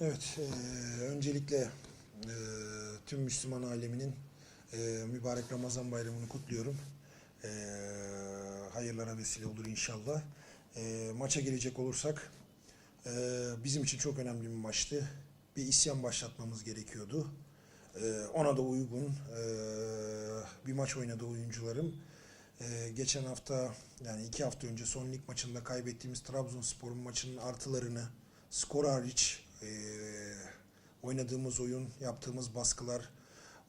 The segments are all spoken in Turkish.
Evet, eee, öncelikle eee, tüm Müslüman aleminin eee, mübarek Ramazan bayramını kutluyorum. Eee, hayırlara vesile olur inşallah. Eee, maça gelecek olursak, eee, bizim için çok önemli bir maçtı. Bir isyan başlatmamız gerekiyordu. Eee, ona da uygun eee, bir maç oynadı oyuncularım. Eee, geçen hafta, yani iki hafta önce son lig maçında kaybettiğimiz Trabzonspor'un maçının artılarını, skor hariç eee, oynadığımız oyun, yaptığımız baskılar,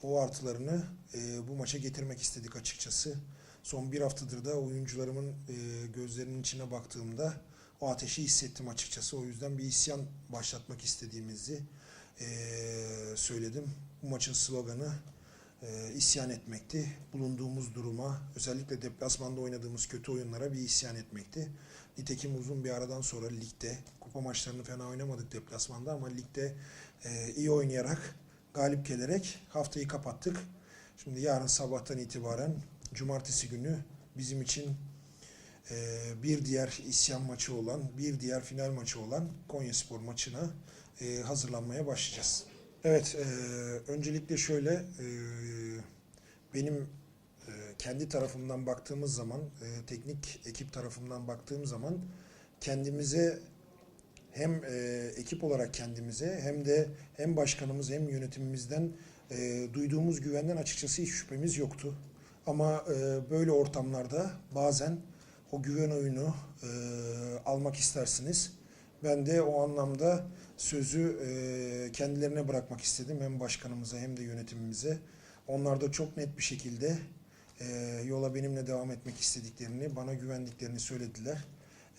o artılarını eee, bu maça getirmek istedik açıkçası. Son bir haftadır da oyuncularımın eee, gözlerinin içine baktığımda o ateşi hissettim açıkçası. O yüzden bir isyan başlatmak istediğimizi eee, söyledim. Bu maçın sloganı eee, isyan etmekti. Bulunduğumuz duruma, özellikle deplasmanda oynadığımız kötü oyunlara bir isyan etmekti. Nitekim uzun bir aradan sonra ligde, kupa maçlarını fena oynamadık deplasmanda ama ligde eee, iyi oynayarak, galip gelerek haftayı kapattık. Şimdi yarın sabahtan itibaren cumartesi günü bizim için eee, bir diğer isyan maçı olan, bir diğer final maçı olan Konyaspor maçına eee, hazırlanmaya başlayacağız. Evet, eee, öncelikle şöyle, eee, benim eee, kendi tarafımdan baktığımız zaman, eee, teknik ekip tarafından baktığım zaman kendimize hem eee, ekip olarak kendimize hem de hem başkanımız hem yönetimimizden eee, duyduğumuz güvenden açıkçası hiç şüphemiz yoktu. Ama eee, böyle ortamlarda bazen o güven oyunu eee, almak istersiniz. Ben de o anlamda sözü eee, kendilerine bırakmak istedim. Hem başkanımıza hem de yönetimimize. Onlar da çok net bir şekilde eee, yola benimle devam etmek istediklerini, bana güvendiklerini söylediler.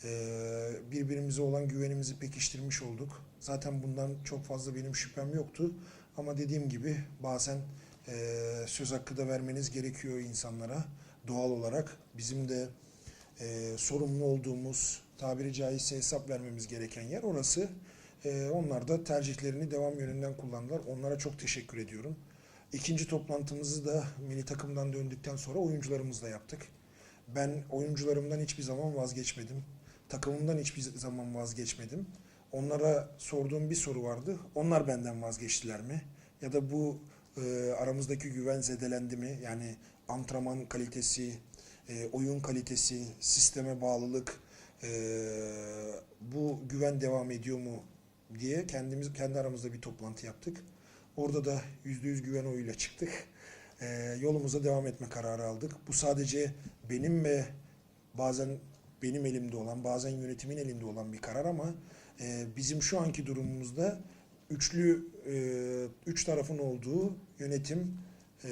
Eee, birbirimize olan güvenimizi pekiştirmiş olduk. Zaten bundan çok fazla benim şüphem yoktu. Ama dediğim gibi bazen eee, söz hakkı da vermeniz gerekiyor insanlara doğal olarak. Bizim de eee, sorumlu olduğumuz, tabiri caizse hesap vermemiz gereken yer orası. Eee, onlar da tercihlerini devam yönünden kullandılar. Onlara çok teşekkür ediyorum. İkinci toplantımızı da milli takımdan döndükten sonra oyuncularımızla yaptık. Ben oyuncularımdan hiçbir zaman vazgeçmedim. Takımımdan hiçbir zaman vazgeçmedim. Onlara sorduğum bir soru vardı. Onlar benden vazgeçtiler mi? Ya da bu e, aramızdaki güven zedelendi mi? Yani antrenman kalitesi, e, oyun kalitesi, sisteme bağlılık, e, bu güven devam ediyor mu diye kendimiz kendi aramızda bir toplantı yaptık. Orada da %100 güven oyuyla çıktık. E, yolumuza devam etme kararı aldık. Bu sadece benim ve bazen benim elimde olan, bazen yönetimin elinde olan bir karar ama e, bizim şu anki durumumuzda üçlü, e, üç tarafın olduğu yönetim, e,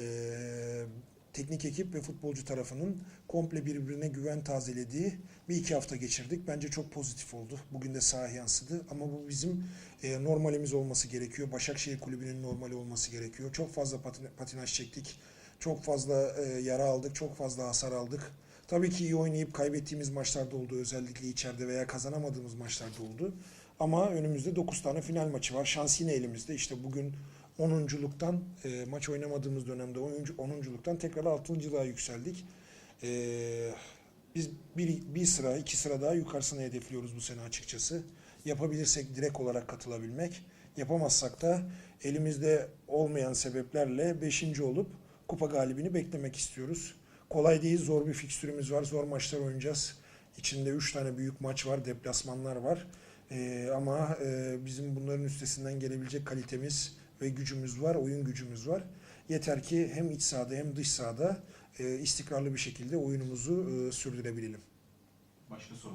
teknik ekip ve futbolcu tarafının komple birbirine güven tazelediği bir iki hafta geçirdik. Bence çok pozitif oldu. Bugün de sahaya yansıdı. Ama bu bizim e, normalimiz olması gerekiyor. Başakşehir Kulübü'nün normali olması gerekiyor. Çok fazla patin- patinaj çektik. Çok fazla e, yara aldık. Çok fazla hasar aldık. Tabii ki iyi oynayıp kaybettiğimiz maçlarda oldu. Özellikle içeride veya kazanamadığımız maçlarda oldu. Ama önümüzde 9 tane final maçı var. Şans yine elimizde. İşte bugün 10'unculuktan e, maç oynamadığımız dönemde 10'uncu 10'unculuktan tekrar 6.lığa yükseldik. E, biz bir, bir sıra, iki sıra daha yukarısına hedefliyoruz bu sene açıkçası. Yapabilirsek direkt olarak katılabilmek. Yapamazsak da elimizde olmayan sebeplerle 5. olup kupa galibini beklemek istiyoruz. Kolay değil, zor bir fikstürümüz var, zor maçlar oynayacağız. İçinde 3 tane büyük maç var, deplasmanlar var. Ee, ama e, bizim bunların üstesinden gelebilecek kalitemiz ve gücümüz var, oyun gücümüz var. Yeter ki hem iç sahada hem dış sahada e, istikrarlı bir şekilde oyunumuzu e, sürdürebilelim. Başka soru